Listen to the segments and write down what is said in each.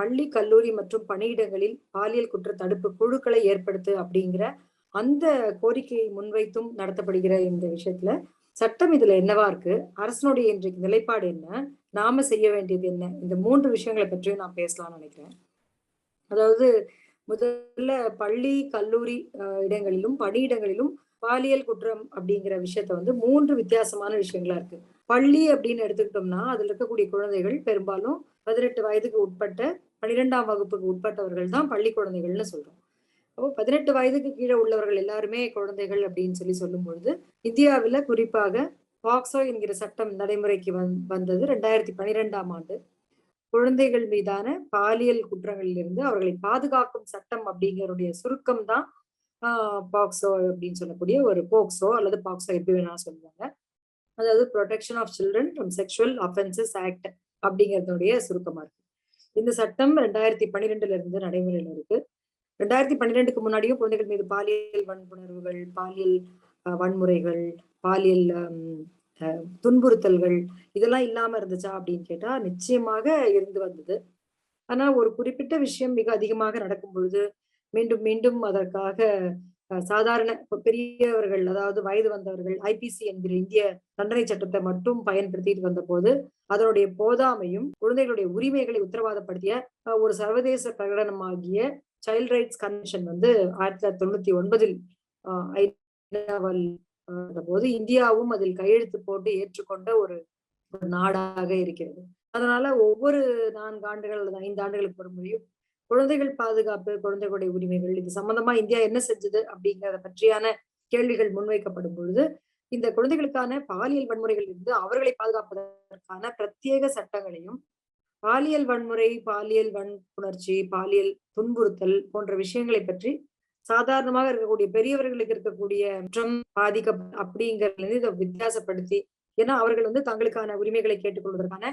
பள்ளி கல்லூரி மற்றும் பணியிடங்களில் பாலியல் குற்ற தடுப்பு குழுக்களை ஏற்படுத்து அப்படிங்கிற அந்த கோரிக்கையை முன்வைத்தும் நடத்தப்படுகிற இந்த விஷயத்துல சட்டம் இதுல என்னவா இருக்கு? அரசனுடைய இன்றைக்கு நிலைப்பாடு என்ன? நாம செய்ய வேண்டியது என்ன? இந்த மூன்று விஷயங்களை பற்றியும் நான் பேசலாம்னு நினைக்கிறேன். அதாவது முதல்ல பள்ளி கல்லூரி இடங்களிலும் பணியிடங்களிலும் பாலியல் குற்றம் அப்படிங்கிற விஷயத்த வந்து மூன்று வித்தியாசமான விஷயங்களா இருக்கு. பள்ளி அப்படின்னு எடுத்துக்கிட்டோம்னா அதுல இருக்கக்கூடிய குழந்தைகள் பெரும்பாலும் பதினெட்டு வயதுக்கு உட்பட்ட பன்னிரெண்டாம் வகுப்புக்கு உட்பட்டவர்கள் தான் பள்ளி குழந்தைகள்னு சொல்றோம். அப்போ பதினெட்டு வயதுக்கு கீழே உள்ளவர்கள் எல்லாருமே குழந்தைகள் அப்படின்னு சொல்லி சொல்லும் பொழுது இந்தியாவில் குறிப்பாக பாக்ஸோ என்கிற சட்டம் நடைமுறைக்கு வந் வந்தது ரெண்டாயிரத்தி பனிரெண்டாம் ஆண்டு. குழந்தைகள் மீதான பாலியல் குற்றங்களிலிருந்து அவர்களை பாதுகாக்கும் சட்டம் அப்படிங்கிறதுடைய சுருக்கம் தான் பாக்ஸோ அப்படின்னு சொல்லக்கூடிய ஒரு போக்ஸோ அல்லது பாக்ஸோ எப்படி வேணாலும் சொல்லுவாங்க. அதாவது protection of children from sexual offences act அப்படிங்கிறதுடைய சுருக்கமா இருக்கு. இந்த சட்டம் ரெண்டாயிரத்தி பன்னிரெண்டுல இருந்து நடைமுறையில இருக்கு. ரெண்டாயிரத்தி பன்னிரெண்டுக்கு முன்னாடியும் குழந்தைகள் மீது பாலியல் வன்புணர்வுகள் பாலியல் வன்முறைகள் பாலியல் துன்புறுத்தல்கள் இதெல்லாம் இல்லாம இருந்துச்சா அப்படின்னு கேட்டா நிச்சயமாக இருந்து வந்தது. ஆனா ஒரு குறிப்பிட்ட விஷயம் மிக அதிகமாக நடக்கும் பொழுது மீண்டும் மீண்டும் அதற்காக சாதாரண பெரியவர்கள் அதாவது வயது வந்தவர்கள் ஐபிசி என்கிற இந்திய தண்டனை சட்டத்தை மட்டும் பயன்படுத்திட்டு வந்த போது அதனுடைய போதாமையும் குழந்தைகளுடைய உரிமைகளை உத்தரவாதப்படுத்திய ஒரு சர்வதேச பிரகடனமாகிய சைல்ட் ரைட்ஸ் கன்வென்ஷன் வந்து ஆயிரத்தி தொள்ளாயிரத்தி தொண்ணூத்தி ஒன்பதில் போது இந்தியாவும் அதில் கையெழுத்து போட்டு ஏற்றுக்கொண்ட ஒரு நாடாக இருக்கிறது. அதனால ஒவ்வொரு நான்கு ஆண்டுகள் அல்லது ஐந்து ஆண்டுகளுக்கு ஒரு முறையும் குழந்தைகள் பாதுகாப்பு குழந்தைகளுடைய உரிமைகள் இது சம்பந்தமா இந்தியா என்ன செஞ்சது அப்படிங்கிறத பற்றியான கேள்விகள் முன்வைக்கப்படும் பொழுது இந்த குழந்தைகளுக்கான பாலியல் வன்முறைகள் இருந்து அவர்களை பாதுகாப்பதற்கான பிரத்யேக சட்டங்களையும் பாலியல் வன்முறை பாலியல் வன்புணர்ச்சி பாலியல் துன்புறுத்தல் போன்ற விஷயங்களை பற்றி சாதாரணமாக இருக்கக்கூடிய பெரியவர்களுக்கு இருக்கக்கூடிய குற்றம் பாதிக்க அப்படிங்கிறது இதை வித்தியாசப்படுத்தி ஏன்னா அவர்கள் வந்து தங்களுக்கான உரிமைகளை கேட்டுக்கொள்வதற்கான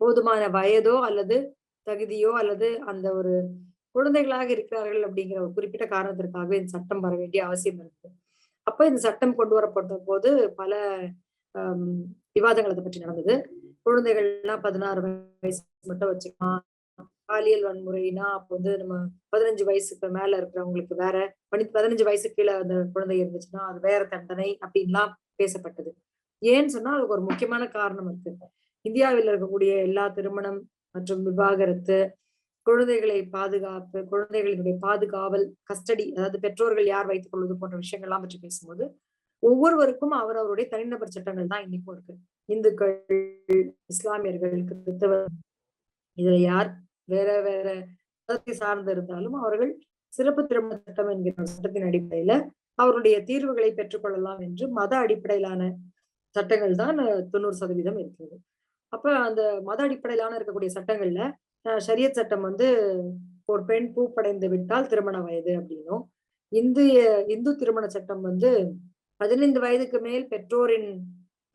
போதுமான வயதோ அல்லது தகுதியோ அல்லது அந்த ஒரு குழந்தைகளாக இருக்கிறார்கள் அப்படிங்கிற ஒரு குறிப்பிட்ட காரணத்திற்காகவே இந்த சட்டம் வர வேண்டிய அவசியம் இருக்கு. அப்ப இந்த சட்டம் கொண்டு வரப்பட்ட போது பல விவாதங்கள் அதை பற்றி நடந்தது. குழந்தைகள்லாம் பதினாறு வயசு மட்டும் வச்சுக்கலாம் பாலியல் வன்முறைனா அப்போ வந்து நம்ம பதினஞ்சு வயசுக்கு மேல இருக்கிறவங்களுக்கு வேற பனி பதினஞ்சு வயசு கீழே அந்த குழந்தை இருந்துச்சுன்னா அது வேற தண்டனை அப்படின்லாம் பேசப்பட்டது. ஏன்னு சொன்னா அதுக்கு ஒரு முக்கியமான காரணம் இருக்கு. இந்தியாவில் இருக்கக்கூடிய எல்லா திருமணம் மற்றும் விவாகரத்து குழந்தைகளை பாதுகாப்பு குழந்தைகளினுடைய பாதுகாவல் கஸ்டடி அதாவது பெற்றோர்கள் யார் வைத்துக் கொள்வது போன்ற விஷயங்கள்லாம் பற்றி பேசும்போது ஒவ்வொருவருக்கும் அவர் அவருடைய தனிநபர் சட்டங்கள் தான் இன்னைக்கும் இருக்கு. இந்துக்கள் இஸ்லாமியர்கள் கிறிஸ்தவர் இதுல யார் வேற வேற மதத்தை சார்ந்து இருந்தாலும் அவர்கள் சிறப்பு திரும்ப சட்டம் என்கிற சட்டத்தின் அடிப்படையில அவருடைய தீர்வுகளை பெற்றுக்கொள்ளலாம் என்று மத அடிப்படையிலான சட்டங்கள் தான் தொண்ணூறு சதவீதம் இருக்கிறது. அப்ப அந்த மத அடிப்படையிலான இருக்கக்கூடிய சட்டங்கள்ல ஷரியத் சட்டம் வந்து ஒரு பெண் பூப்படைந்து விட்டால் திருமண வயது அப்படின்னும். இந்திய இந்து திருமண சட்டம் வந்து பதினைந்து வயதுக்கு மேல் பெற்றோரின்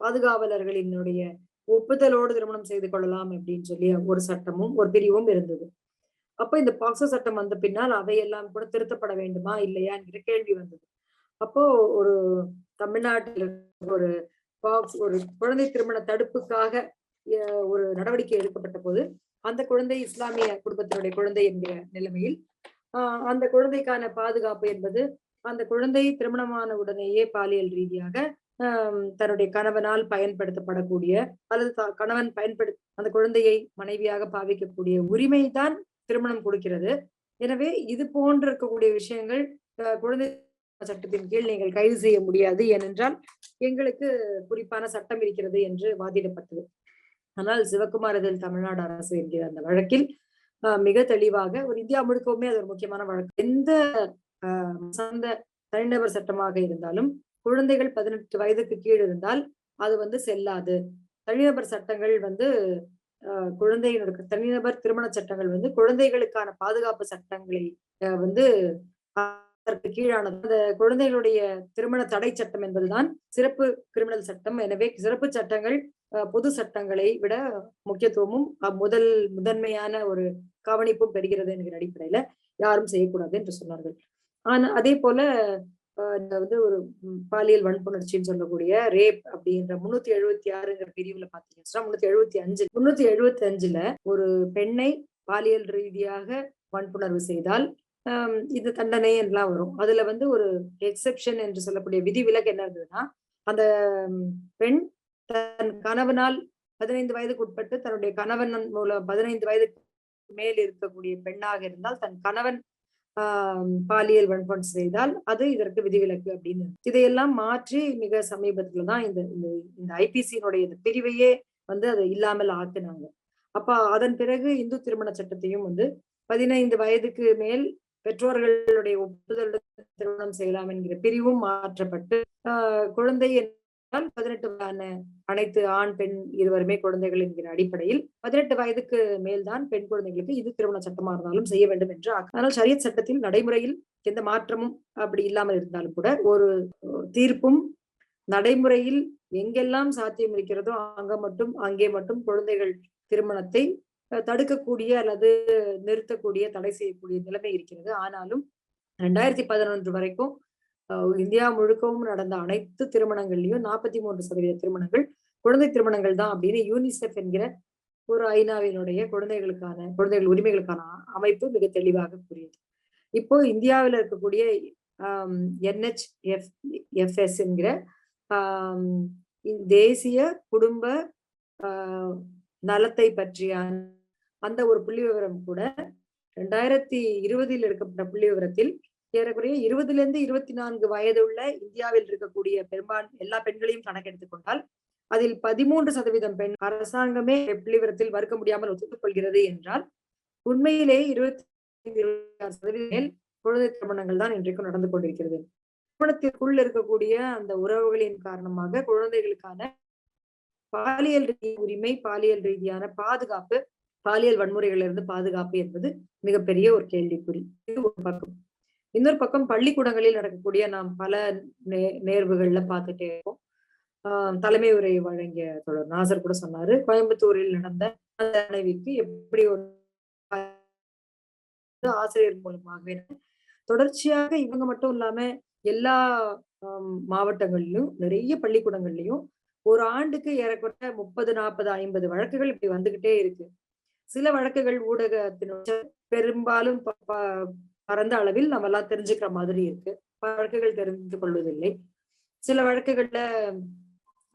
பாதுகாவலர்களினுடைய ஒப்புதலோடு திருமணம் செய்து கொள்ளலாம் அப்படின்னு சொல்லி ஒரு சட்டமும் ஒரு பிரிவும் இருந்தது. அப்ப இந்த பாக்சோ சட்டம் வந்த பின்னால் அவையெல்லாம் கூட திருத்தப்பட வேண்டுமா இல்லையா என்கிற கேள்வி வந்தது. அப்போ ஒரு தமிழ்நாட்டில் ஒரு பாக்ஸ் ஒரு குழந்தை திருமண தடுப்புக்காக ஒரு நடவடிக்கை எடுக்கப்பட்ட போது அந்த குழந்தை இஸ்லாமிய குடும்பத்தினுடைய குழந்தை என்கிற நிலைமையில் ஆஹ் அந்த குழந்தைக்கான பாதுகாப்பு என்பது அந்த குழந்தை திருமணமான உடனேயே பாலியல் ரீதியாக தன்னுடைய கணவனால் பயன்படுத்தப்படக்கூடிய அல்லது கணவன் பயன்படு அந்த குழந்தையை மனைவியாக பாவிக்கக்கூடிய உரிமை தான் திருமணம் கொடுக்கிறது. எனவே இது போன்ற இருக்கக்கூடிய விஷயங்கள் குழந்தை சட்டத்தின் கீழ் நீங்கள் கைது செய்ய முடியாது ஏனென்றால் எங்களுக்கு குறிப்பான சட்டம் இருக்கிறது என்று வாதிடப்பட்டது. ஆனால் சிவகுமாரதில் தமிழ்நாடு அரசு என்கிற அந்த வழக்கில் மிக தெளிவாக ஒரு இந்தியா முழுக்கவுமே அது ஒரு முக்கியமான வழக்கு. எந்த சார்ந்த தனிநபர் சட்டமாக இருந்தாலும் குழந்தைகள் பதினெட்டு வயதுக்கு கீழ் இருந்தால் அது வந்து செல்லாது. தனிநபர் சட்டங்கள் வந்து குழந்தையினுடைய தனிநபர் திருமண சட்டங்கள் வந்து குழந்தைகளுக்கான பாதுகாப்பு சட்டங்களை வந்து அதற்கு கீழானது. அந்த குழந்தைகளுடைய திருமண தடை சட்டம் என்பதுதான் சிறப்பு கிரிமினல் சட்டம். எனவே சிறப்பு சட்டங்கள் பொது சட்டங்களை விட முக்கியத்துவமும் முதல் முதன்மையான ஒரு கவனிப்பும் பெறுகிறது என்கிற அடிப்படையில யாரும் செய்யக்கூடாது என்று சொன்னார்கள். ஆனா அதே போல இந்த வந்து ஒரு பாலியல் வன்புணர்ச்சின்னு சொல்லக்கூடிய ரேப் அப்படின்ற முன்னூத்தி எழுபத்தி ஆறுங்கிற பிரிவுல பாத்தீங்கன்னா முன்னூத்தி எழுபத்தி அஞ்சு முன்னூத்தி எழுபத்தி அஞ்சுல ஒரு பெண்ணை பாலியல் ரீதியாக வன்புணர்வு செய்தால் ஆம், இது தண்டனை எல்லாம் வரும். அதுல வந்து ஒரு எக்ஸெப்ஷன் என்று சொல்லக்கூடிய விதி விலக்கு என்ன இருந்ததுன்னா அந்த பெண் தன் கணவனால் பதினைந்து வயதுக்கு உட்பட்டு தன்னுடைய கணவன் மூலம் பதினைந்து வயதுக்கு மேல் இருக்கக்கூடிய பெண்ணாக இருந்தால் தன் கணவன் ஆஹ் பாலியல் வன்பன் செய்தால் அது இதற்கு விதிவிலக்கு அப்படின்னு. இதையெல்லாம் மாற்றி மிக சமீபத்துல தான் இந்த இந்த இந்த ஐபிசியினுடைய இந்த பிரிவையே வந்து அதை இல்லாமல் ஆக்குனாங்க. அப்ப அதன் பிறகு இந்து திருமண சட்டத்தையும் வந்து பதினைந்து வயதுக்கு மேல் பெற்றோர்களுடைய ஒப்புதலுடன் திருமணம் செய்யலாம் என்கிற பிரிவும் மாற்றப்பட்டு ஆஹ் குழந்தை பதினெட்டு வயதான அனைத்து ஆண் பெண் இருவருமே குழந்தைகள் என்கிற அடிப்படையில் பதினெட்டு வயதுக்கு மேல்தான் பெண் குழந்தைகளுக்கு இது திருமண சட்டமா இருந்தாலும் செய்ய வேண்டும் என்று ஆனால் சரியத் சட்டத்தில் நடைமுறையில் எந்த மாற்றமும் அப்படி இல்லாமல் இருந்தாலும் கூட ஒரு தீர்ப்பும் நடைமுறையில் எங்கெல்லாம் சாத்தியம் இருக்கிறதோ அங்க மட்டும் அங்கே மட்டும் குழந்தைகள் திருமணத்தை அஹ், தடுக்கக்கூடிய அல்லது நிறுத்தக்கூடிய தடை செய்யக்கூடிய நிலைமை இருக்கிறது. ஆனாலும் ரெண்டாயிரத்தி பதினொன்று வரைக்கும் இந்தியா முழுக்கவும் நடந்த அனைத்து திருமணங்கள்லயும் நாற்பத்தி மூன்று சதவீத திருமணங்கள் குழந்தை திருமணங்கள் தான் அப்படின்னு யூனிசெஃப் என்கிற ஒரு ஐநாவினுடைய குழந்தைகளுக்கான குழந்தைகள் உரிமைகளுக்கான அமைப்பு மிக தெளிவாக கூறியது. இப்போ இந்தியாவில் இருக்கக்கூடிய என்ஹெச்எஃப் எஃப்எஸ் என்கிற தேசிய குடும்ப ஆஹ், நலத்தை பற்றிய அந்த ஒரு புள்ளி விவரம் கூட ரெண்டாயிரத்தி இருபதில் எடுக்கப்பட்ட புள்ளி விவரத்தில் ஏறக்குறைய இருபதுல இருந்து இருபத்தி நான்கு வயது உள்ள இந்தியாவில் இருக்கக்கூடிய பெரும்பான் எல்லா பெண்களையும் கணக்கெடுத்துக் கொண்டால் அதில் பதிமூன்று சதவீதம் பெண் அரசாங்கமே புள்ளி விவரத்தில் மறுக்க முடியாமல் ஒத்துக்கொள்கிறது என்றால் உண்மையிலே இருபத்தி ஆறு மேல் குழந்தை திருமணங்கள் தான் இன்றைக்கும் நடந்து கொண்டிருக்கிறது. திருமணத்திற்குள் இருக்கக்கூடிய அந்த உறவுகளின் காரணமாக குழந்தைகளுக்கான பாலியல் உரிமை பாலியல் ரீதியான பாதுகாப்பு பாலியல் வன்முறைகளிலிருந்து பாதுகாப்பு என்பது மிகப்பெரிய ஒரு கேள்விக்குறி. இது ஒரு பக்கம். இன்னொரு பக்கம் பள்ளிக்கூடங்களில் நடக்கக்கூடிய நாம் பல நே நேர்வுகள்ல பார்த்துட்டே இருக்கோம் ஆஹ் தலைமை உரை வழங்கிய தொடர் நாசர் கூட சொன்னாரு கோயம்புத்தூரில் நடந்த மனைவிக்கு எப்படி ஒரு ஆசிரியர் மூலமாகவே தொடர்ச்சியாக இவங்க மட்டும் இல்லாம எல்லா மாவட்டங்கள்லயும் நிறைய பள்ளிக்கூடங்கள்லயும் ஒரு ஆண்டுக்கு ஏறக்குறைய முப்பது நாற்பது ஐம்பது வழக்குகள் இப்படி வந்துகிட்டே இருக்கு. சில வழக்குகள் ஊடகத்தின் பெரும்பாலும் பரந்த அளவில் நம்ம எல்லாம் தெரிஞ்சுக்கிற மாதிரி இருக்கு. வழக்குகள் தெரிந்து கொள்வதில்லை. சில வழக்குகள்ல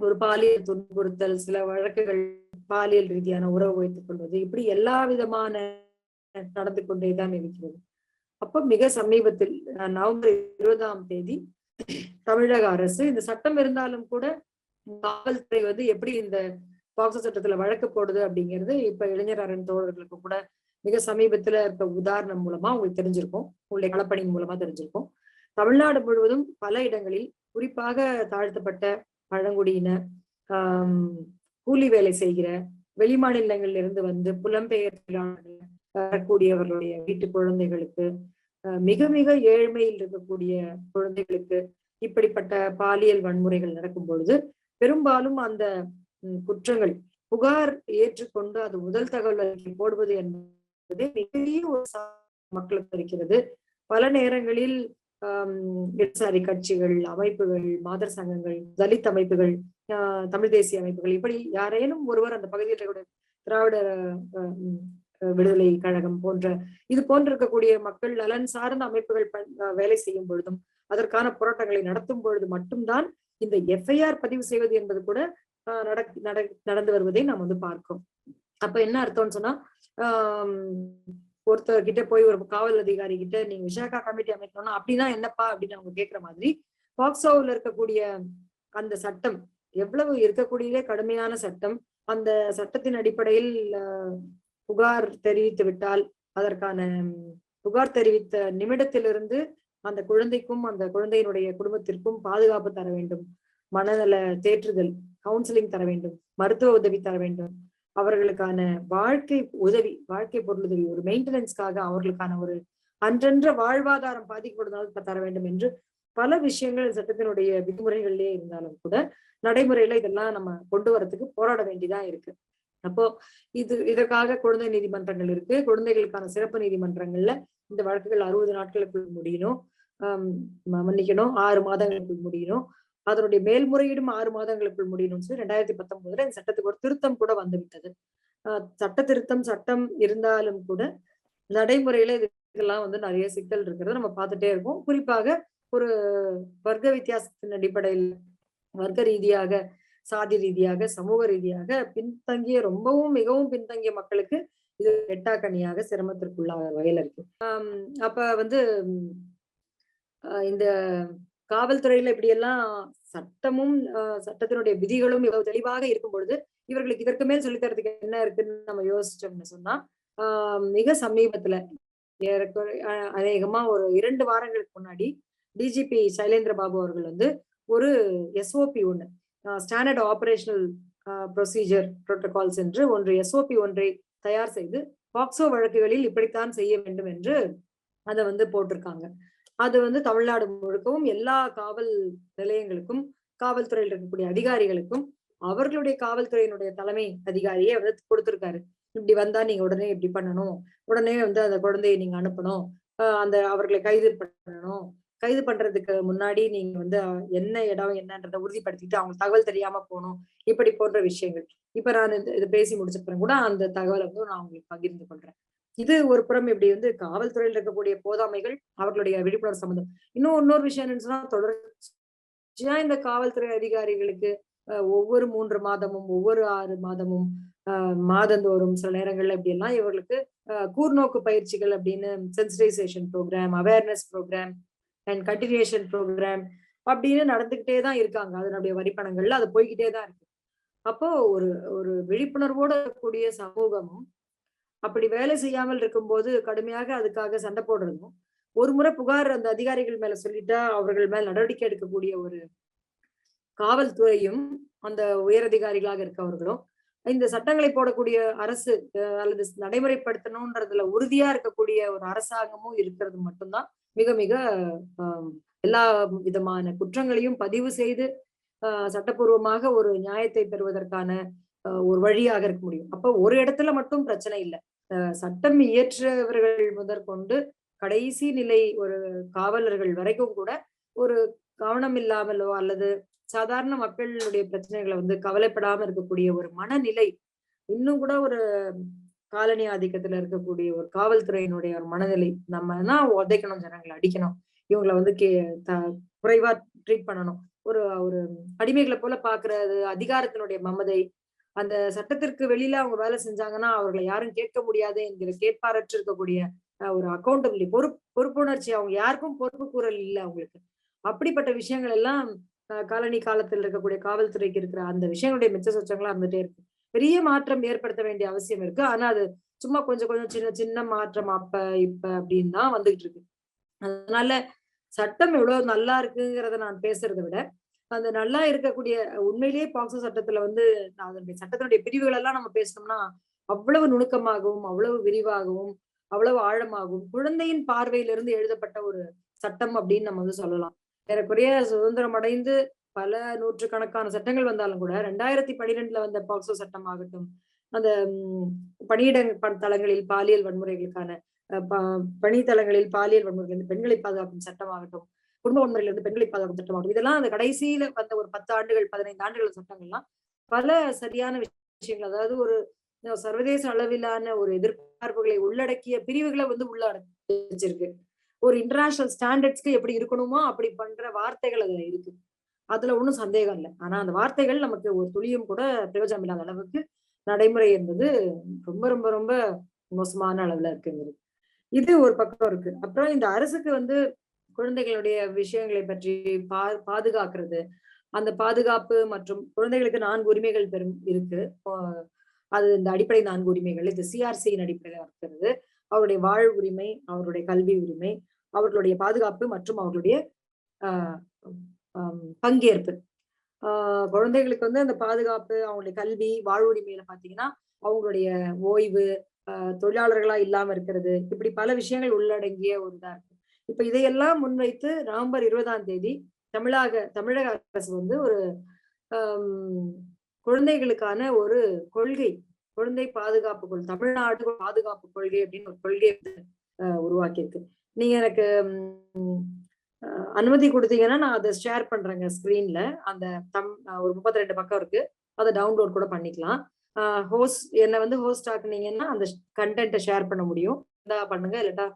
ஒரு பாலியல் துன்புறுத்தல் சில வழக்குகள் பாலியல் ரீதியான உறவு வைத்துக் கொள்வது இப்படி எல்லா விதமான நடந்து கொண்டேதான் இருக்கிறது. அப்ப மிக சமீபத்தில் நவம்பர் இருபதாம் தேதி தமிழக அரசு இந்த சட்டம் இருந்தாலும் கூட காவல்துறை வந்து எப்படி இந்த பாக்ஸோ சட்டத்துல வழக்கு போடுது அப்படிங்கிறது இப்ப இளைஞர் அரண் தோழர்களுக்கு கூட மிக சமீபத்துல இருக்க உதாரணம் மூலமா உங்களுக்கு தெரிஞ்சிருக்கும். உங்களுடைய களப்பணியின் மூலமா தெரிஞ்சிருக்கும். தமிழ்நாடு முழுவதும் பல இடங்களில் குறிப்பாக தாழ்த்தப்பட்ட பழங்குடியின ஆஹ் கூலி வேலை செய்கிற வெளிமாநிலங்களில் இருந்து வந்து புலம்பெயர் தொழிலாளர்கள் வரக்கூடியவர்களுடைய வீட்டு குழந்தைகளுக்கு ஆஹ் மிக மிக ஏழ்மையில் இருக்கக்கூடிய குழந்தைகளுக்கு இப்படிப்பட்ட பாலியல் வன்முறைகள் நடக்கும் பொழுது பெரும்பாலும் அந்த குற்றங்கள் புகார் ஏற்றுக்கொண்டு அது முதல் தகவல் போடுவது என்பது மிகப்பெரிய ஒரு மக்களுக்கு இருக்கிறது பல நேரங்களில் இடதுசாரி கட்சிகள் அமைப்புகள் மாதர் சங்கங்கள் தலித் அமைப்புகள் ஆஹ், தமிழ் தேசிய அமைப்புகள் இப்படி யாரேனும் ஒருவர் அந்த பகுதியில் இருக்கக்கூடிய திராவிட அஹ், விடுதலை கழகம் போன்ற இது போன்று இருக்கக்கூடிய மக்கள் நலன் சார்ந்த அமைப்புகள் பண்- வேலை செய்யும் பொழுதும் அதற்கான போராட்டங்களை நடத்தும் பொழுது மட்டும்தான் இந்த எஃப்ஐஆர் பதிவு செய்வது என்பது கூட ஆஹ் நடக் நட- நடந்து வருவதை நாம் வந்து பார்க்கிறோம். அப்ப என்ன அர்த்தம்னு சொன்னா ஆஹ் ஒருத்தர் கிட்ட போய் ஒரு காவல் அதிகாரி கிட்ட நீங்க விசாகா கமிட்டி அமைக்கணும்னா அப்படின்னா என்னப்பா? அப்படின்னு அவங்க கேட்கிற மாதிரி பாக்ஸோவில் இருக்கக்கூடிய அந்த சட்டம் எவ்வளவு இருக்கக்கூடியதே கடுமையான சட்டம் அந்த சட்டத்தின் அடிப்படையில் புகார் தெரிவித்து விட்டால் அதற்கான புகார் தெரிவித்த நிமிடத்திலிருந்து அந்த குழந்தைக்கும் அந்த குழந்தையினுடைய குடும்பத்திற்கும் பாதுகாப்பு தர வேண்டும். மனநல தேற்றுதல் கவுன்சிலிங் தர வேண்டும். மருத்துவ உதவி தர வேண்டும். அவர்களுக்கான வாழ்க்கை உதவி வாழ்க்கை பொருளுதவி ஒரு மெயின்டெனன்ஸ்க்காக அவர்களுக்கான ஒரு அன்றன்ற வாழ்வாதாரம் பாதிக்கப்படுவதால் தர வேண்டும் என்று பல விஷயங்கள் சட்டத்தினுடைய விதிமுறைகளிலே இருந்தாலும் கூட நடைமுறையில இதெல்லாம் நம்ம கொண்டு வரதுக்கு போராட வேண்டியதா இருக்கு. அப்போ இது இதற்காக குழந்தை நீதிமன்றங்கள் இருக்கு. குழந்தைகளுக்கான சிறப்பு நீதிமன்றங்கள்ல இந்த வழக்குகள் அறுபது நாட்களுக்குள் முடியணும். ஆஹ் மன்னிக்கணும். ஆறு மாதங்களுக்குள் முடியணும். அதனுடைய மேல்முறையீடும் ஆறு மாதங்களுக்குள் முடியணும்னு சொல்லி ரெண்டாயிரத்தி பத்தொன்பதுல இந்த சட்டத்துக்கு ஒரு திருத்தம் கூட வந்துவிட்டது. சட்ட திருத்தம் சட்டம் இருந்தாலும் கூட நடைமுறையில இதுக்கெல்லாம் வந்து நிறைய சிக்கல் இருக்கிறத நம்ம பார்த்துட்டே இருக்கோம் குறிப்பாக ஒரு வர்க்க வித்தியாசத்தின் அடிப்படையில் வர்க்க ரீதியாக சாதி ரீதியாக சமூக ரீதியாக பின்தங்கிய ரொம்பவும் மிகவும் பின்தங்கிய மக்களுக்கு இது எட்டாக்கனியாக சிரமத்திற்குள்ள வகையில இருக்கு. அப்ப வந்து இந்த காவல்துறையில இப்படியெல்லாம் சட்டமும் சட்டத்தினுடைய விதிகளும் இவ்வளவு தெளிவாக இருக்கும் பொழுது இவர்களுக்கு இதற்கு மேல் சொல்லித் தரதுக்கு என்ன இருக்குன்னு நம்ம யோசிச்சோம்னு சொன்னா ஆஹ் மிக சமீபத்துல அநேகமா ஒரு இரண்டு வாரங்களுக்கு முன்னாடி டிஜிபி சைலேந்திர பாபு அவர்கள் வந்து ஒரு எஸ்ஓபி ஒன்று ஸ்டாண்டர்ட் ஆபரேஷனல் ப்ரொசீஜர் புரோட்டோகால்ஸ் என்று ஒன்று எஸ்ஓபி ஒன்றை தயார் செய்து பாக்சோ வழக்குகளில் இப்படித்தான் செய்ய வேண்டும் என்று அதை வந்து போட்டிருக்காங்க. அது வந்து தமிழ்நாடு முழுக்கவும் எல்லா காவல் நிலையங்களுக்கும் காவல்துறையில் இருக்கக்கூடிய அதிகாரிகளுக்கும் அவர்களுடைய காவல்துறையினுடைய தலைமை அதிகாரியே வந்து கொடுத்திருக்காரு. இப்படி வந்தா நீங்க உடனே இப்படி பண்ணணும். உடனே வந்து அந்த குழந்தையை நீங்க அனுப்பணும். அந்த அவர்களை கைது பண்ணணும். கைது பண்றதுக்கு முன்னாடி நீங்க வந்து என்ன இடம் என்னன்றதை உறுதிப்படுத்திட்டு அவங்க தகவல் தெரியாம போகணும். இப்படி போன்ற விஷயங்கள். இப்ப நான் இதை இது பேசி முடிச்ச பிறகு கூட. அந்த தகவலை வந்து நான் உங்களுக்கு பகிர்ந்து கொள்றேன். இது ஒரு புறம் இப்படி வந்து காவல்துறையில் இருக்கக்கூடிய போதாமைகள் அவர்களுடைய விழிப்புணர்வு சம்பந்தம். இன்னும் இன்னொரு விஷயம் என்னன்னு சொன்னா தொடர்ச்சியா இந்த காவல்துறை அதிகாரிகளுக்கு அஹ், ஒவ்வொரு மூன்று மாதமும் ஒவ்வொரு ஆறு மாதமும் மாதந்தோறும் சில நேரங்கள்ல இப்படி எல்லாம் இவர்களுக்கு அஹ், கூர்நோக்கு பயிற்சிகள் அப்படின்னு sensitization programme awareness programme and continuation programme அப்படின்னு நடந்துகிட்டே தான் இருக்காங்க. அதனுடைய வரிப்பணங்கள்ல அது போய்கிட்டே தான் இருக்கு. அப்போ ஒரு ஒரு விழிப்புணர்வோட கூடிய சமூகமும் அப்படி வேலை செய்யாமல் இருக்கும்போது கடுமையாக அதுக்காக சண்டை போடுறதும் ஒரு முறை புகார் அந்த அதிகாரிகள் மேல சொல்லிட்டா அவர்கள் மேல் நடவடிக்கை எடுக்கக்கூடிய ஒரு காவல்துறையும் அந்த உயரதிகாரிகளாக இருக்கவர்களும் இந்த சட்டங்களை போடக்கூடிய அரசு அஹ், அல்லது நடைமுறைப்படுத்தணும்ன்றதுல உறுதியா இருக்கக்கூடிய ஒரு அரசாங்கமும் இருக்கிறது மட்டும்தான். மிக மிக எல்லா விதமான குற்றங்களையும் பதிவு செய்து ஆஹ், சட்டப்பூர்வமாக ஒரு நியாயத்தை பெறுவதற்கான ஒரு வழியாக இருக்க முடியும். அப்ப ஒரு இடத்துல மட்டும் பிரச்சனை இல்லை. சட்டம் இயற்றவர்கள் முதற்கொண்டு கடைசி நிலை ஒரு காவலர்கள் வரைக்கும் கூட ஒரு கவனம் இல்லாமலோ அல்லது சாதாரண மக்களுடைய பிரச்சனைகளை வந்து கவலைப்படாம இருக்கக்கூடிய ஒரு மனநிலை இன்னும் கூட ஒரு காலனி ஆதிக்கத்துல இருக்கக்கூடிய ஒரு காவல்துறையினுடைய ஒரு மனநிலை நம்ம தான் உதைக்கணும் ஜனங்களை அடிக்கணும் இவங்களை வந்து கே த- குறைவா ட்ரீட் பண்ணணும். ஒரு ஒரு அடிமைகளை போல பாக்குறது அதிகாரத்தினுடைய மமதை அந்த சட்டத்திற்கு வெளியில அவங்க வேலை செஞ்சாங்கன்னா அவர்களை யாரும் கேட்க முடியாது என்கிற கேட்பாரற்று இருக்கக்கூடிய ஒரு அக்கௌண்டபிலிட்டி பொறுப்பு பொறுப்புணர்ச்சி. அவங்க யாருக்கும் பொறுப்பு கூறல் இல்லை அவங்களுக்கு. அப்படிப்பட்ட விஷயங்கள் எல்லாம் அஹ், காலனி காலத்தில் இருக்கக்கூடிய காவல்துறைக்கு இருக்கிற அந்த விஷயங்களுடைய மிச்ச சொச்சங்களா இருந்துட்டே இருக்கு. பெரிய மாற்றம் ஏற்படுத்த வேண்டிய அவசியம் இருக்கு. ஆனா அது சும்மா கொஞ்சம் கொஞ்சம் சின்ன சின்ன மாற்றம் அப்ப இப்ப அப்படின்னு தான் வந்துகிட்டு இருக்கு. அதனால சட்டம் எவ்வளவு நல்லா இருக்குங்கிறத நான் பேசுறதை விட அந்த நல்லா இருக்கக்கூடிய உண்மையிலேயே பாக்ஸோ சட்டத்துல வந்து நான் அதனுடைய சட்டத்தினுடைய பிரிவுகள் எல்லாம் நம்ம பேசணும்னா அவ்வளவு நுணுக்கமாகவும் அவ்வளவு விரிவாகவும் அவ்வளவு ஆழமாகவும் குழந்தையின் பார்வையிலிருந்து எழுதப்பட்ட ஒரு சட்டம் அப்படின்னு நம்ம வந்து சொல்லலாம். ஏறக்குறைய சுதந்திரம் அடைந்து பல நூற்றுக்கணக்கான சட்டங்கள் வந்தாலும் கூட ரெண்டாயிரத்தி பனிரெண்டுல வந்த பாக்ஸோ சட்டம் ஆகட்டும் அந்த பணியிட தளங்களில் பாலியல் வன்முறைகளுக்கான ப- பணித்தளங்களில் பாலியல் வன்முறைகள் பெண்களை பாதுகாக்கும் சட்டம் ஆகட்டும் குடும்ப வன்முறையிலிருந்து பெண்களை பாதுகாக்கும் சட்டம் ஆகட்டும் இதெல்லாம் அந்த கடைசியில வந்த ஒரு பத்து ஆண்டுகள் பதினைந்து ஆண்டுகள் சட்டங்கள்லாம் பல சரியான விஷயங்கள். அதாவது ஒரு சர்வதேச அளவிலான ஒரு எதிர்பார்ப்புகளை உள்ளடக்கிய பிரிவுகளை வந்து உள்ள வச்சிருக்கு ஒரு இன்டர்நேஷனல் ஸ்டாண்டர்ட்ஸ்க்கு எப்படி இருக்கணுமோ அப்படி பண்ற வார்த்தைகள் அதுல இருக்கு. அதுல ஒண்ணும் சந்தேகம் இல்லை. ஆனா அந்த வார்த்தைகள் நமக்கு ஒரு துளியும் கூட பிரயோஜனம் இல்லாத அளவுக்கு நடைமுறை என்பது ரொம்ப ரொம்ப ரொம்ப மோசமான அளவுல இருக்குங்கிறது. இது ஒரு பக்கம் இருக்கு. அப்புறம் இந்த அரசுக்கு வந்து குழந்தைகளுடைய விஷயங்களை பற்றி பா பாதுகாக்கிறது. அந்த பாதுகாப்பு மற்றும் குழந்தைகளுக்கு நான்கு உரிமைகள் பெரும் இருக்கு. அது இந்த அடிப்படை நான்கு உரிமைகள் இது சிஆர்சியின் அடிப்படையில் இருக்கிறது. அவருடைய வாழ் உரிமை அவருடைய கல்வி உரிமை அவர்களுடைய பாதுகாப்பு மற்றும் அவர்களுடைய ஆஹ் பங்கேற்பு. ஆஹ் குழந்தைகளுக்கு வந்து அந்த பாதுகாப்பு அவங்களுடைய கல்வி வாழ்வுரிமையில பாத்தீங்கன்னா அவங்களுடைய ஓய்வு தொழிலாளர்களா இல்லாம இருக்கிறது. இப்படி பல விஷயங்கள் உள்ளடங்கிய ஒரு இதா இருக்கு. இப்ப இதையெல்லாம் முன்வைத்து நவம்பர் இருபதாம் தேதி தமிழக தமிழக அரசு வந்து ஒரு குழந்தைகளுக்கான ஒரு கொள்கை குழந்தை பாதுகாப்பு கொள் தமிழ்நாடு பாதுகாப்பு கொள்கை அப்படின்னு ஒரு கொள்கையை ஆஹ் உருவாக்கியிருக்கு. நீங்க எனக்கு அனுமதி கொடுத்தீங்கன்னா நான் அதை ஷேர் பண்றேங்க ஸ்கிரீன்ல. அந்த தம் ஒரு முப்பத்தி ரெண்டு பக்கம் இருக்கு. அதை டவுன்லோட் கூட பண்ணிக்கலாம். ஹோஸ்ட் என்னை வந்து ஹோஸ்ட் ஆக்குனீங்கன்னா அந்த கண்டென்ட்டை ஷேர் பண்ண முடியும். பண்ணுங்க இல்லாட்டா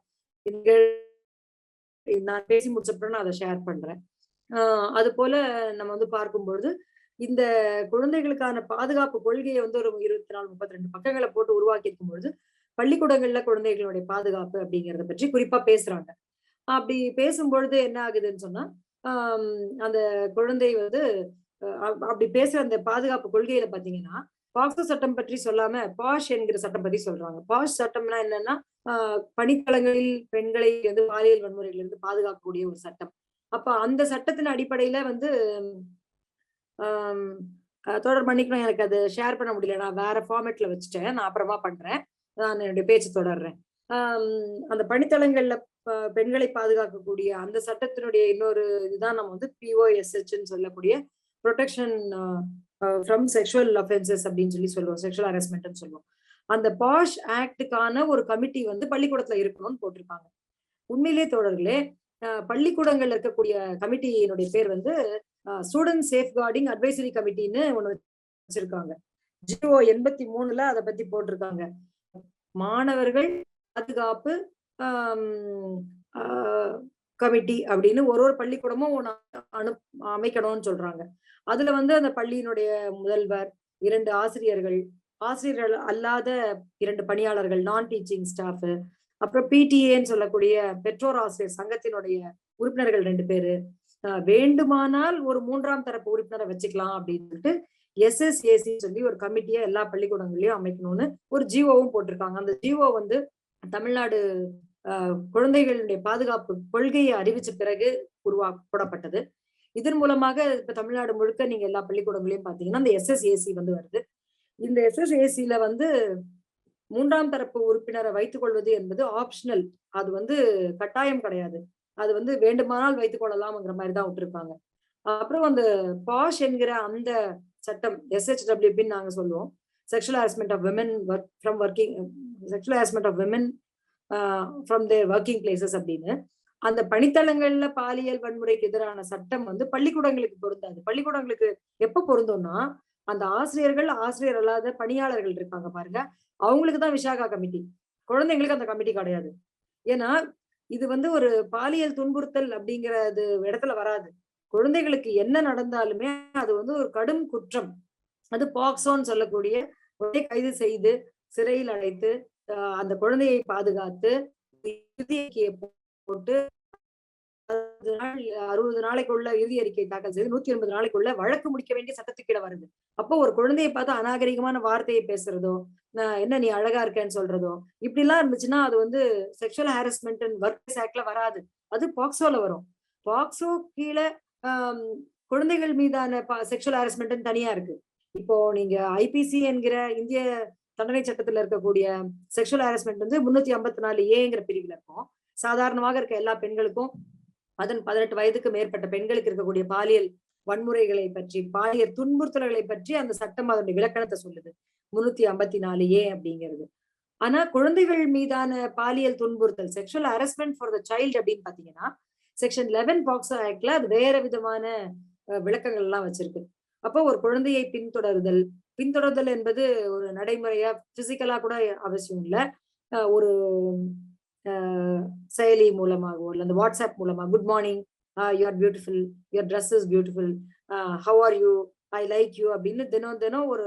நான் பேசி முடிச்சப்பறம் நான் அதை ஷேர் பண்றேன். ஆஹ் அது போல நம்ம வந்து பார்க்கும்பொழுது இந்த குழந்தைகளுக்கான பாதுகாப்பு கொள்கையை வந்து ஒரு இருபத்தி நாலு முப்பத்தி ரெண்டு பக்கங்களை போட்டு உருவாக்கி இருக்கும் பொழுது பள்ளிக்கூடங்கள்ல குழந்தைகளுடைய பாதுகாப்பு அப்படிங்கறத பற்றி குறிப்பா பேசுறாங்க. அப்படி பேசும்பொழுது என்ன ஆகுதுன்னு சொன்னா ஆஹ் அந்த குழந்தை வந்து அஹ் அப்- அப்படி பேசுற அந்த பாதுகாப்பு கொள்கையில பாத்தீங்கன்னா பாக்ஸோ சட்டம் பற்றி சொல்லாம பாஷ் என்கிற சட்டம் பத்தி சொல்றாங்க. பாஷ் சட்டம்னா என்னன்னா பணித்தளங்களில் பெண்களை வந்து பாலியல் வன்முறையிலிருந்து பாதுகாக்கக்கூடிய ஒரு சட்டம். அப்ப அந்த சட்டத்தின் அடிப்படையில வந்து தொடர் பண்ணிக்கணும். எனக்கு அது ஷேர் பண்ண முடியல. நான் வேற ஃபார்மேட்ல வச்சுட்டேன். நான் அப்புறமா பண்றேன். நான் என்னுடைய பேச்சு தொடர்றேன். அந்த பணித்தளங்கள்ல பெண்களை பாதுகாக்கக்கூடிய அந்த சட்டத்தினுடைய இன்னொரு இதுதான் நம்ம வந்து பிஓஎஸ்ஹெச்னு சொல்லக்கூடிய ப்ரொடெக்ஷன் ஃப்ரம் செக்ஷுவல் அஃபென்சஸ் அப்படின்னு சொல்லி சொல்லுவோம். செக்ஷுவல் ஹராஸ்மெண்ட்னு சொல்லுவோம். அந்த பாஷ் ஆக்டுக்கான ஒரு கமிட்டி வந்து பள்ளிக்கூடத்துல இருக்கணும்னு போட்டிருக்காங்க. உண்மையிலேயே தோழர்களே பள்ளிக்கூடங்கள்ல இருக்கக்கூடிய கமிட்டியினுடைய பேர் வந்து ஸ்டூடெண்ட் சேஃப் கார்டிங் அட்வைசரி கமிட்டின்னு ஒண்ணு வச்சிருக்காங்க. ஜீரோ எண்பத்தி மூணுல அதை பத்தி போட்டிருக்காங்க. மாணவர்கள் பாதுகாப்பு கமிட்டி அப்படின்னு ஒரு ஒரு பள்ளிக்கூடமும் ஒன்று அனு அமைக்கணும்னு சொல்றாங்க. அதுல வந்து அந்த பள்ளியினுடைய முதல்வர் இரண்டு ஆசிரியர்கள் ஆசிரியர்கள் அல்லாத இரண்டு பணியாளர்கள் நான் டீச்சிங் ஸ்டாஃப் அப்புறம் பிடிஏன்னு சொல்லக்கூடிய பெற்றோர் ஆசிரியர் சங்கத்தினுடைய உறுப்பினர்கள் ரெண்டு பேரு. வேண்டுமானால் ஒரு மூன்றாம் தரப்பு உறுப்பினரை வச்சுக்கலாம் அப்படின்னு சொல்லிட்டு எஸ்எஸ்ஏசி சொல்லி ஒரு கமிட்டியை எல்லா பள்ளிக்கூடங்களையும் அமைக்கணும்னு ஒரு ஜிஓவும் போட்டிருக்காங்க. அந்த ஜிஓ வந்து தமிழ்நாடு குழந்தைகளுடைய பாதுகாப்பு கொள்கையை அறிவிச்ச பிறகு உருவா போடப்பட்டது. இதன் மூலமாக இப்ப தமிழ்நாடு முழுக்க நீங்க எல்லா பள்ளிக்கூடங்களையும் பாத்தீங்கன்னா அந்த எஸ்எஸ்ஏசி வந்து வருது. இந்த எஸ்எஸ்ஏசியில வந்து மூன்றாம் தரப்பு உறுப்பினரை வைத்துக் கொள்வது என்பது ஆப்ஷனல் அது வந்து கட்டாயம் கிடையாது. அது வந்து வேண்டுமானால் வைத்துக் கொள்ளலாம்ங்கிற மாதிரி தான் விட்டுருப்பாங்க. அப்புறம் அந்த பாஷ் என்கிற அந்த சட்டம் எஸ்ஹெச்டபிள்யூபின்னு நாங்க சொல்லுவோம். Sexual harassment of women work from working sexual harassment of women from their working places அப்படின்னு. அந்த பணித்தளங்கள்ல பாலியல் வன்முறைக்கு எதிரான சட்டம் வந்து பள்ளிக்கூடங்களுக்கு பொருந்தாது. பள்ளிக்கூடங்களுக்கு எப்ப பொருந்தோம்னா அந்த ஆசிரியர்கள் ஆசிரியர் அல்லாத பணியாளர்கள் இருக்காங்க பாருங்க. அவங்களுக்கு தான் விசாகா கமிட்டி. குழந்தைங்களுக்கு அந்த கமிட்டி கிடையாது. ஏன்னா இது வந்து ஒரு பாலியல் துன்புறுத்தல் அப்படிங்கிறது இடத்துல வராது. குழந்தைகளுக்கு என்ன நடந்தாலுமே அது வந்து ஒரு கடும் குற்றம். அது பாக்ஸோன்னு சொல்லக்கூடிய ஒரே கைது செய்து சிறையில் அடைத்து அந்த குழந்தையை பாதுகாத்து போட்டு நாள் அறுபது நாளைக்குள்ள இறுதி அறிக்கை தாக்கல் செய்து நூத்தி எண்பது நாளைக்குள்ள வழக்கு முடிக்க வேண்டிய சட்டத்துக்கிட வருது. அப்போ ஒரு குழந்தையை பார்த்து அநாகரிகமான வார்த்தையை பேசுறதோ என்ன நீ அழகா இருக்கேன்னு சொல்றதோ? இப்படி எல்லாம் இருந்துச்சுன்னா அது வந்து செக்ஷுவல் ஹாரஸ்மெண்ட் ஒர்க் ஆக்ட்ல வராது. அது பாக்ஸோல வரும். பாக்ஸோ கீழே குழந்தைகள் மீதான செக்ஷுவல் ஹாரஸ்மெண்ட் தனியா இருக்கு. இப்போ நீங்க ஐபிசி என்கிற இந்திய தண்டனை சட்டத்துல இருக்கக்கூடிய செக்ஷுவல் ஹாரஸ்மெண்ட் வந்து முன்னூத்தி ஐம்பத்தி நாலு ஏங்கிற பிரிவுல இருக்கும். சாதாரணமாக இருக்க எல்லா பெண்களுக்கும் அதன் பதினெட்டு வயதுக்கு மேற்பட்ட பெண்களுக்கு இருக்கக்கூடிய பாலியல் வன்முறைகளை பற்றி பாலியல் துன்புறுத்தல்களை பற்றி அந்த சட்டம் அதனுடைய விளக்கணத்தை சொல்லுது. முன்னூத்தி ஐம்பத்தி நாலு ஏ அப்படிங்கிறது. ஆனா குழந்தைகள் மீதான பாலியல் துன்புறுத்தல் sexual harassment for the child அப்படின்னு பாத்தீங்கன்னா செக்ஷன் லெவன் பாக்ஸோ ஆக்ட்ல அது வேற விதமான விளக்கங்கள் எல்லாம் வச்சிருக்கு. அப்போ ஒரு குழந்தையை பின்தொடருதல் பின்தொடருதல் என்பது ஒரு நடைமுறையா பிசிக்கலா கூட அவசியம் இல்லை. ஒரு செயலி மூலமாகவோ இல்லை அந்த வாட்ஸ்அப் மூலமாக good morning you are beautiful your dress is beautiful how are you I like you அப்படின்னு தினம் தினம் ஒரு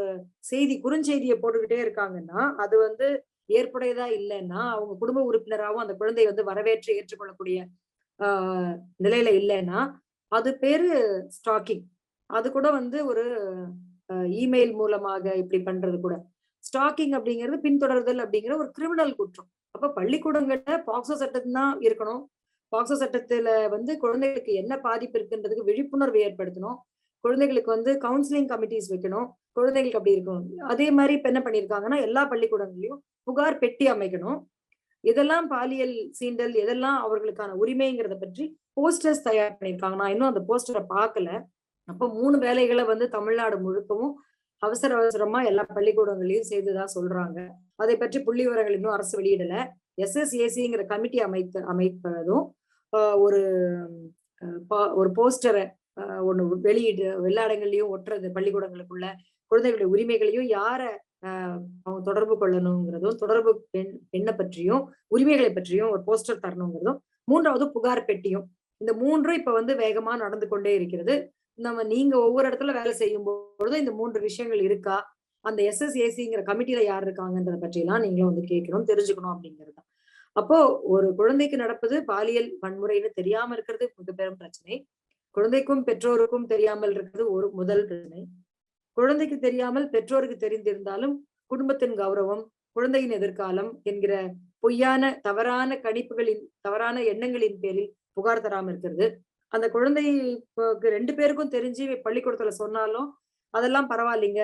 செய்தி குறுஞ்செய்தியை போட்டுக்கிட்டே இருக்காங்கன்னா அது வந்து ஏற்புடையதா இல்லைன்னா அவங்க குடும்ப உறுப்பினராகவும் அந்த குழந்தையை வந்து வரவேற்று ஏற்றுக்கொள்ளக்கூடிய நிலையில இல்லைன்னா அது பேரு ஸ்டாக்கிங் அது கூட வந்து ஒரு இமெயில் மூலமாக இப்படி பண்றது கூட. ஸ்டாக்கிங் அப்படிங்கிறது பின்தொடர்தல் அப்படிங்கிற ஒரு கிரிமினல் குற்றம். அப்ப பள்ளிக்கூடங்கள்ல பாக்ஸோ சட்டம் தான் இருக்கணும். பாக்ஸோ சட்டத்துல வந்து குழந்தைகளுக்கு என்ன பாதிப்பு இருக்குன்றதுக்கு விழிப்புணர்வு ஏற்படுத்தணும். குழந்தைகளுக்கு வந்து கவுன்சிலிங் கமிட்டிஸ் வைக்கணும். குழந்தைகளுக்கு அப்படி இருக்கணும். அதே மாதிரி இப்ப என்ன பண்ணிருக்காங்கன்னா எல்லா பள்ளிக்கூடங்களையும் புகார் பெட்டி அமைக்கணும். எதெல்லாம் பாலியல் சீண்டல் எதெல்லாம் அவர்களுக்கான உரிமைங்கிறத பற்றி போஸ்டர்ஸ் தயார் பண்ணியிருக்காங்க நான் இன்னும் அந்த போஸ்டரை பார்க்கல. அப்போ மூணு வேலைகளை வந்து தமிழ்நாடு முழுக்கவும் அவசர அவசரமா எல்லா பள்ளிக்கூடங்களையும் செய்துதான் சொல்றாங்க. அதை பற்றி புள்ளி விவரங்கள் இன்னும் அரசு வெளியிடல. எஸ்எஸ்ஏசிங்கிற கமிட்டி அமைத்த அமைப்பதும் ஆஹ் ஒரு ஆஹ் ஒரு போஸ்டரை ஒண்ணு வெளியிட்டு எல்லா இடங்கள்லயும் ஒட்டுறது பள்ளிக்கூடங்களுக்குள்ள குழந்தைகளுடைய உரிமைகளையும் யார ஆஹ் அவங்க தொடர்பு கொள்ளணுங்கிறதும் தொடர்பு பெண் பெண்ணை பற்றியும் உரிமைகளை பற்றியும் ஒரு போஸ்டர் தரணுங்கிறதும் மூன்றாவது புகார் பெட்டியும். இந்த மூன்றும் இப்ப வந்து வேகமா நடந்து கொண்டே இருக்கிறது. நம்ம நீங்க ஒவ்வொரு இடத்துல வேலை செய்யும் பொழுது இந்த மூன்று விஷயங்கள் இருக்கா? அந்த எஸ்எஸ்ஏசிங்கிற கமிட்டியில யார் இருக்காங்கன்றத பற்றியெல்லாம் நீங்களும் வந்து கேட்கணும் தெரிஞ்சுக்கணும் அப்படிங்கிறது தான். அப்போ ஒரு குழந்தைக்கு நடப்பது பாலியல் வன்முறைன்னு தெரியாம இருக்கிறது மிக பெரும் பிரச்சனை. குழந்தைக்கும் பெற்றோருக்கும் தெரியாமல் இருக்கிறது ஒரு முதல் பிரச்சனை. குழந்தைக்கு தெரியாமல் பெற்றோருக்கு தெரிந்திருந்தாலும் குடும்பத்தின் கௌரவம் குழந்தையின் எதிர்காலம் என்கிற பொய்யான தவறான கணிப்புகளின் தவறான எண்ணங்களின் பேரில் புகார் தராம இருக்கிறது. அந்த குழந்தை ரெண்டு பேருக்கும் தெரிஞ்சு பள்ளிக்கூடத்துல சொன்னாலும் அதெல்லாம் பரவாயில்லைங்க.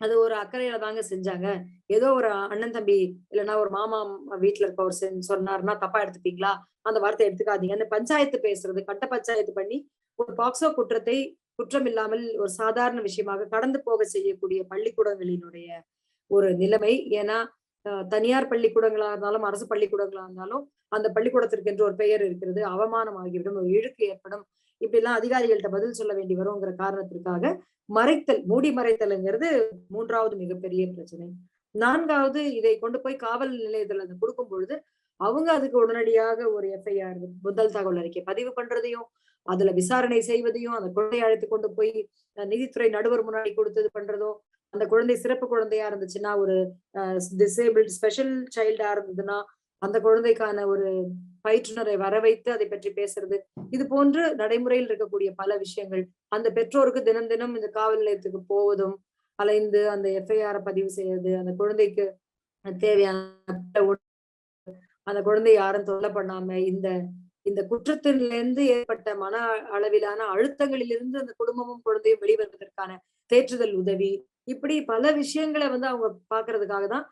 அது ஒரு அக்கறையில தாங்க செஞ்சாங்க. ஏதோ ஒரு அண்ணன் தம்பி இல்லைன்னா ஒரு மாமா வீட்டுல இருப்பவர் சொன்னாருன்னா தப்பா எடுத்துப்பீங்களா? அந்த வார்த்தை எடுத்துக்காதீங்கன்னு பஞ்சாயத்து பேசுறது கட்ட பஞ்சாயத்து பண்ணி ஒரு பாக்ஸோ குற்றத்தை குற்றம் இல்லாமல் ஒரு சாதாரண விஷயமாக கடந்து போக செய்யக்கூடிய பள்ளிக்கூடங்களினுடைய ஒரு நிலைமை. ஏன்னா தனியார் பள்ளிக்கூடங்களா இருந்தாலும் அரசு பள்ளிக்கூடங்களா இருந்தாலும் அந்த பள்ளிக்கூடத்திற்கு என்று ஒரு பெயர் இருக்கிறது அவமானம் ஆகிவிடும் ஒரு இழுக்கு ஏற்படும். இப்படி எல்லாம் அதிகாரிகள்கிட்ட பதில் சொல்ல வேண்டி வருங்கிற காரணத்திற்காக மறைத்தல் மூடி மறைத்தல்ங்கிறது மூன்றாவது மிகப்பெரிய பிரச்சனை. நான்காவது இதை கொண்டு போய் காவல் நிலையத்துல கொடுக்கும் பொழுது அவங்க அதுக்கு உடனடியாக ஒரு எஃப்ஐஆர் முதல் தகவல் அறிக்கை பதிவு பண்றதையும் அதுல விசாரணை செய்வதையும் அந்த குழந்தையை அழைத்து கொண்டு போய் நீதித்துறை நடுவர் முன்னாடி கொடுத்தது பண்றதும் அந்த குழந்தை சிறப்பு குழந்தையா இருந்துச்சுன்னா ஒரு டிசேபிள் ஸ்பெஷல் சைல்டா இருந்ததுன்னா அந்த குழந்தைக்கான ஒரு பயிற்றுனரை வர வைத்து அதை பற்றி பேசுறது. இது போன்று நடைமுறையில் இருக்கக்கூடிய பல விஷயங்கள். அந்த பெற்றோருக்கு தினம் தினம் இந்த காவல் நிலையத்துக்கு போவதும் அலைந்து அந்த எஃப்ஐஆர் பதிவு செய்யறது அந்த குழந்தைக்கு தேவையான அந்த குழந்தை யாரும் தொல்லை பண்ணாம இந்த இந்த குற்றத்திலிருந்து ஏற்பட்ட மன அளவிலான அழுத்தங்களிலிருந்து அந்த குடும்பமும் குழந்தையும் வெளிவருவதற்கான தேற்றுதல் உதவி இப்படி பல விஷயங்களை வந்து அவங்க பாக்குறதுக்காக தான்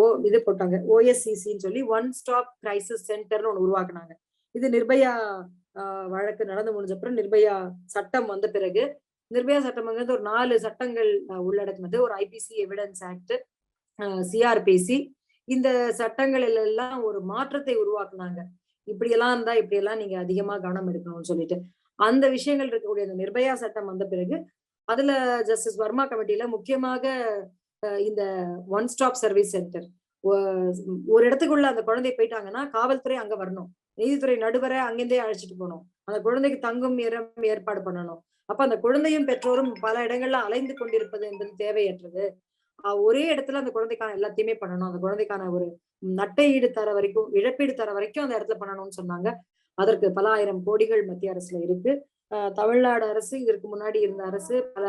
ஓ இது போட்டாங்க. ஓஎஸ்சிசின்னு சொல்லி ஒன் ஸ்டாப் கிரைசிஸ் சென்டர்னு ஒன்று உருவாக்குனாங்க. இது நிர்பயா வழக்கு நடந்து முடிஞ்சப்பறம் நிர்பயா சட்டம் வந்த பிறகு நிர்பயா சட்டம்ங்கிறது ஒரு நாலு சட்டங்கள் உள்ளடக்கினது. ஒரு ஐபிசி எவிடன்ஸ் ஆக்ட் சிஆர்பிசி இந்த சட்டங்கள் எல்லாம் ஒரு மாற்றத்தை உருவாக்குனாங்க. இப்படியெல்லாம் இருந்தா இப்படியெல்லாம் நீங்க அதிகமா கவனம் எடுக்கணும்னு சொல்லிட்டு. அந்த விஷயங்கள் இருக்கக்கூடிய அந்த நிர்பயா சட்டம் வந்த பிறகு அதுல ஜஸ்டிஸ் வர்மா கமிட்டியில முக்கியமாக இந்த ஒன் ஸ்டாப் சர்வீஸ் சென்டர் ஒரு இடத்துக்குள்ள அந்த குழந்தை போயிட்டாங்கன்னா காவல்துறை அங்க வரணும். நீதித்துறை நடுவரை அங்கிருந்தே அழைச்சிட்டு போகணும். அந்த குழந்தைக்கு தங்கும் இடம் ஏற்பாடு பண்ணணும். அப்ப அந்த குழந்தையும் பெற்றோரும் பல இடங்கள்ல அலைந்து கொண்டிருப்பது என்பது தேவையற்றது. ஒரே இடத்துல அந்த குழந்தைக்கான எல்லாத்தையுமே பண்ணணும். அந்த குழந்தைக்கான ஒரு நட்டை ஈடு தர வரைக்கும் இழப்பீடு தர வரைக்கும் அந்த இடத்துல பண்ணணும்னு சொன்னாங்க. அதற்கு பல ஆயிரம் கோடிகள் மத்திய அரசுல இருக்கு. தமிழ்நாடு அரசு இதற்கு முன்னாடி இருந்த அரசு பல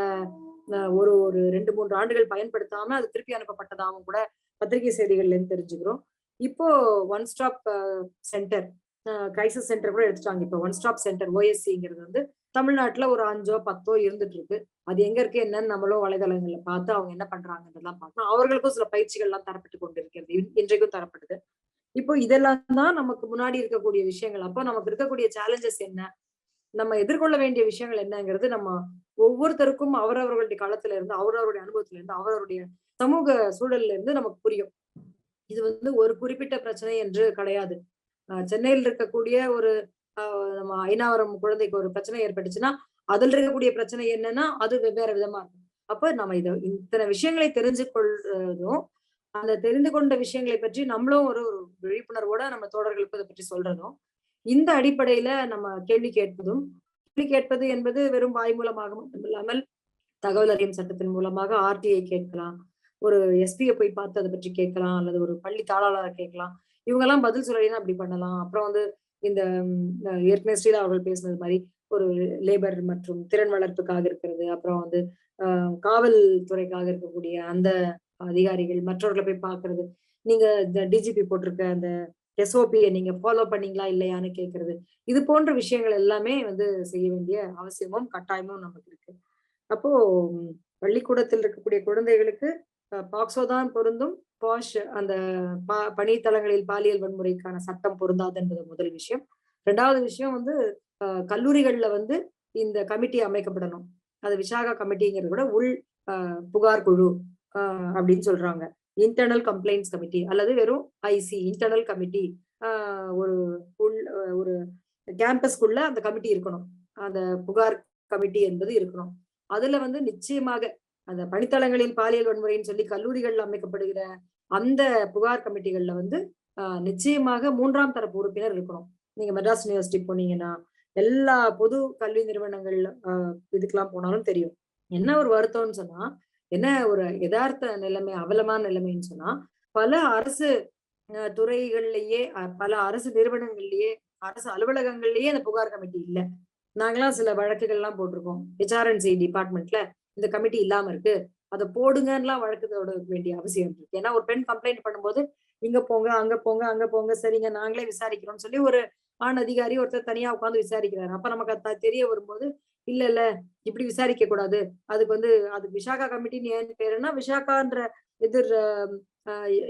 ஒரு ஒரு ரெண்டு மூன்று ஆண்டுகள் பயன்படுத்தாம அது திருப்பி அனுப்பப்பட்டதாகவும் கூட பத்திரிகை செய்திகள்ல இருந்து தெரிஞ்சுக்கிறோம். இப்போ one stop centre crisis centre கூட எடுத்துட்டாங்க. இப்போ ஒன் ஸ்டாப் சென்டர் ஓஎஸ்சிங்கிறது வந்து தமிழ்நாட்டுல ஒரு அஞ்சோ பத்தோ இருந்துட்டு இருக்கு அது எங்க இருக்கு என்னன்னு நம்மளும் வலைதளங்கள்ல பார்த்து அவங்க என்ன பண்றாங்கன்றதெல்லாம் பார்க்கணும். அவர்களுக்கும் சில பயிற்சிகள் எல்லாம் தரப்பட்டு கொண்டிருக்கிறது இன்றைக்கும் தரப்படுது இப்போ இதெல்லாம் தான் நமக்கு முன்னாடி இருக்கக்கூடிய விஷயங்கள். அப்போ நமக்கு இருக்கக்கூடிய சேலஞ்சஸ் என்ன? நம்ம எதிர்கொள்ள வேண்டிய விஷயங்கள் என்னங்கிறது நம்ம ஒவ்வொருத்தருக்கும் அவரவர்களுடைய காலத்துல இருந்து அவரவருடைய அனுபவத்துல இருந்து அவரவருடைய சமூக சூழல்ல இருந்து நமக்கு புரியும். இது வந்து ஒரு குறிப்பிட்ட பிரச்சனை என்று கிடையாது. சென்னையில் இருக்கக்கூடிய ஒரு நம்ம ஐநாவரம் குழந்தைக்கு ஒரு பிரச்சனை ஏற்பட்டுச்சுன்னா அதில் இருக்கக்கூடிய பிரச்சனை என்னன்னா அது வெவ்வேறு விதமா இருக்கும். அப்ப நம்ம இதை இத்தனை விஷயங்களை தெரிஞ்சு கொள்றதும் அந்த தெரிந்து கொண்ட விஷயங்களை பற்றி நம்மளும் ஒரு விழிப்புணர்வோட நம்ம தோழர்களுக்கு இதை பற்றி சொல்றதும் இந்த அடிப்படையில நம்ம கேள்வி கேட்பதும் கேள்வி கேட்பது என்பது வெறும் வாய் மூலமாக மட்டுமில்லாமல் தகவல் அறியும் சட்டத்தின் மூலமாக ஆர்டிஐ கேட்கலாம் ஒரு எஸ்பியை போய் பார்த்து அதை பற்றி கேட்கலாம் அல்லது ஒரு பள்ளி தாளாளரை கேட்கலாம். இவங்க எல்லாம் பதில் சொல்லலாம் அப்படி பண்ணலாம். அப்புறம் வந்து இந்த ஏற்கனவே ஸ்ரீலா அவர்கள் பேசுனது மாதிரி ஒரு லேபர் மற்றும் திறன் வளர்ப்புக்காக இருக்கிறது. அப்புறம் வந்து காவல்துறைக்காக இருக்கக்கூடிய அந்த அதிகாரிகள் மற்றவர்களை போய் பாக்குறது நீங்க இந்த டிஜிபி போட்டிருக்க அந்த எஸ்ஓபியை நீங்க ஃபாலோ பண்ணீங்களா இல்லையான்னு கேட்கறது இது போன்ற விஷயங்கள் எல்லாமே வந்து செய்ய வேண்டிய அவசியமும் கட்டாயமும் நமக்கு இருக்கு. அப்போ பள்ளிக்கூடத்தில் இருக்கக்கூடிய குழந்தைகளுக்கு பாக்ஸோ தான் பொருந்தும். பாஷ் அந்த பணித்தளங்களில் பாலியல் வன்முறைக்கான சட்டம் பொருந்தாது என்பது முதல் விஷயம். ரெண்டாவது விஷயம் வந்து கல்லூரிகள்ல வந்து இந்த கமிட்டி அமைக்கப்படணும். அது விசாகா கமிட்டிங்கிறது கூட உள் புகார் குழு அப்படின்னு சொல்றாங்க. இன்டர்னல் கம்ப்ளைண்ட்ஸ் கமிட்டி அல்லது வெறும் ஐசி இன்டர்னல் கமிட்டி ஒரு உள் ஒரு கேம்பஸ்க்குள்ள அந்த கமிட்டி இருக்கணும். அந்த புகார் கமிட்டி என்பது இருக்கணும். அதுல வந்து நிச்சயமாக அந்த பணித்தளங்களில் பாலியல் வன்முறைன்னு சொல்லி கல்லூரிகள்ல அமைக்கப்படுகிற அந்த புகார் கமிட்டிகள்ல வந்து நிச்சயமாக மூன்றாம் தரப்பு உறுப்பினர் இருக்கணும். நீங்க மெட்ராஸ் யூனிவர்சிட்டி போனீங்கன்னா எல்லா பொது கல்வி நிறுவனங்கள் இதுக்கெல்லாம் போனாலும் தெரியும். என்ன ஒரு வருத்தம்னு சொன்னா என்ன ஒரு யதார்த்த நிலைமை அவலமான நிலைமைன்னு சொன்னா பல அரசு துறைகள்லயே பல அரசு நிறுவனங்கள்லயே அரசு அலுவலகங்கள்லயே அந்த புகார் கமிட்டி இல்ல. நாங்களாம் சில வழக்குகள் எல்லாம் போட்டிருக்கோம் ஹெச்ஆர்என்சி டிபார்ட்மெண்ட்ல இந்த கமிட்டி இல்லாம இருக்கு. அதை போடுங்கன்னுலாம் வழக்கு வேண்டிய அவசியம் இருக்கு. ஏன்னா ஒரு பெண் கம்ப்ளைண்ட் பண்ணும்போது இங்க போங்க அங்க போங்க அங்க போங்க சரிங்க நாங்களே விசாரிக்கிறோம்னு சொல்லி ஒரு ஆண் அதிகாரி ஒருத்தர் தனியா உட்காந்து விசாரிக்கிறாரு. அப்ப நமக்கு அது தெரிய வரும்போது இல்ல இல்ல. இப்படி விசாரிக்க கூடாது. அதுக்கு வந்து அது விசாகா கமிட்டின்னு ஏன் பேருன்னா விசாகான்ற எதிர்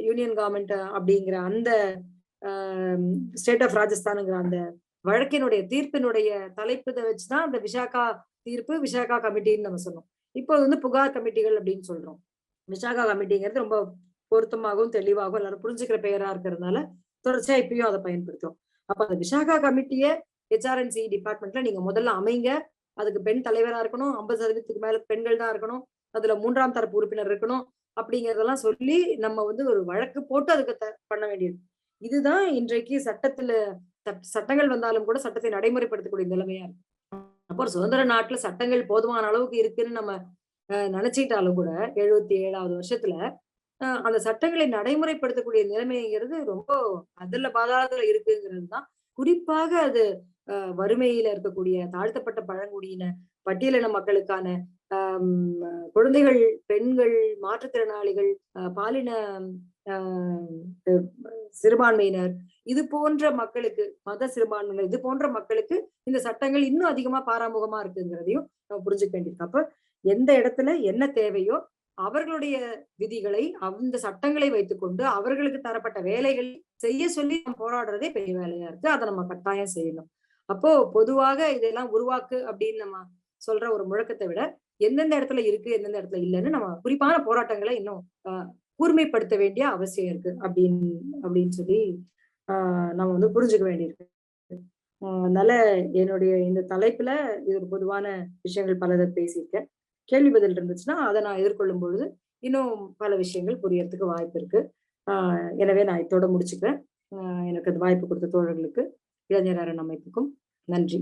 யூனியன் கவர்மெண்ட் அப்படிங்கிற அந்த ஸ்டேட் ஆஃப் ராஜஸ்தானுங்கிற அந்த வழக்கினுடைய தீர்ப்பினுடைய தலைப்பதை வச்சுதான் அந்த விசாகா தீர்ப்பு விசாகா கமிட்டின்னு நம்ம சொன்னோம் இப்போ வந்து புகார் கமிட்டிகள் அப்படின்னு சொல்றோம். விசாகா கமிட்டிங்கிறது ரொம்ப பொருத்தமாகவும் தெளிவாகவும் எல்லாரும் புரிஞ்சுக்கிற பெயரா இருக்கிறதுனால தொடர்ச்சியா இப்பயும் அதை பயன்படுத்தும் அப்ப அந்த விசாகா கமிட்டியை ஹெச்ஆர்என்சி டிபார்ட்மெண்ட்ல நீங்க முதல்ல அமைங்க. அதுக்கு பெண் தலைவரா இருக்கணும் ஐம்பது சதவீதத்துக்கு மேல பெண்கள் தான் இருக்கணும் அதுல மூன்றாம் தரப்பு உறுப்பினர் இருக்கணும் அப்படிங்கறதெல்லாம் சொல்லி நம்ம வந்து ஒரு வழக்கு போட்டு அதுக்கு த- பண்ண வேண்டியது. இதுதான் இன்றைக்கு சட்டத்துல சட்டங்கள் வந்தாலும் கூட சட்டத்தை நடைமுறைப்படுத்தக்கூடிய நிலைமையா இருக்கு. அப்போ ஒரு சுதந்திர நாட்டுல சட்டங்கள் போதுமான அளவுக்கு இருக்குன்னு நம்ம அஹ், நினைச்சிட்டாலும் கூட எழுபத்தி ஏழாவது வருஷத்துல அந்த சட்டங்களை நடைமுறைப்படுத்தக்கூடிய நிலைமைங்கிறது ரொம்ப அதுல பாதாளத்துல இருக்குங்கிறது தான் குறிப்பாக அது வறுமையில இருக்கக்கூடிய தாழ்த்தப்பட்ட பழங்குடியின பட்டியலின மக்களுக்கான குழந்தைகள் பெண்கள் மாற்றுத்திறனாளிகள் அஹ், பாலின ஆஹ், சிறுபான்மையினர் இது போன்ற மக்களுக்கு மத சிறுபான்மையினர் இது போன்ற மக்களுக்கு இந்த சட்டங்கள் இன்னும் அதிகமா பாராமுகமா இருக்குங்கிறதையும் நம்ம புரிஞ்சுக்க வேண்டியிருக்கு. அப்ப எந்த இடத்துல என்ன தேவையோ அவர்களுடைய விதிகளை அந்த சட்டங்களை வைத்துக்கொண்டு அவர்களுக்கு தரப்பட்ட வேலைகள் செய்ய சொல்லி நம்ம போராடுறதே பெரிய வேலையா இருக்கு. அதை நம்ம கட்டாயம் செய்யணும். அப்போ பொதுவாக இதெல்லாம் உருவாக்கு அப்படின்னு நம்ம சொல்ற ஒரு முழக்கத்தை விட எந்தெந்த இடத்துல இருக்கு எந்தெந்த இடத்துல இல்லைன்னு நம்ம குறிப்பான போராட்டங்களை இன்னும் ஆஹ், கூர்மைப்படுத்த வேண்டிய அவசியம் இருக்கு அப்படின்னு அப்படின்னு சொல்லி ஆஹ், நம்ம வந்து புரிஞ்சுக்க வேண்டியிருக்கு. அதனால என்னுடைய இந்த தலைப்புல இது ஒரு பொதுவான விஷயங்கள் பலதை பேசியிருக்கேன். கேள்வி பதில் இருந்துச்சுன்னா அதை நான் எதிர்கொள்ளும் பொழுது இன்னும் பல விஷயங்கள் புரியறதுக்கு வாய்ப்பு இருக்கு. ஆஹ், எனவே நான் இதோட முடிச்சுக்கிறேன். எனக்கு அந்த வாய்ப்பு கொடுத்த தோழர்களுக்கு இளைஞர் அரண் அமைப்புக்கும் நன்றி.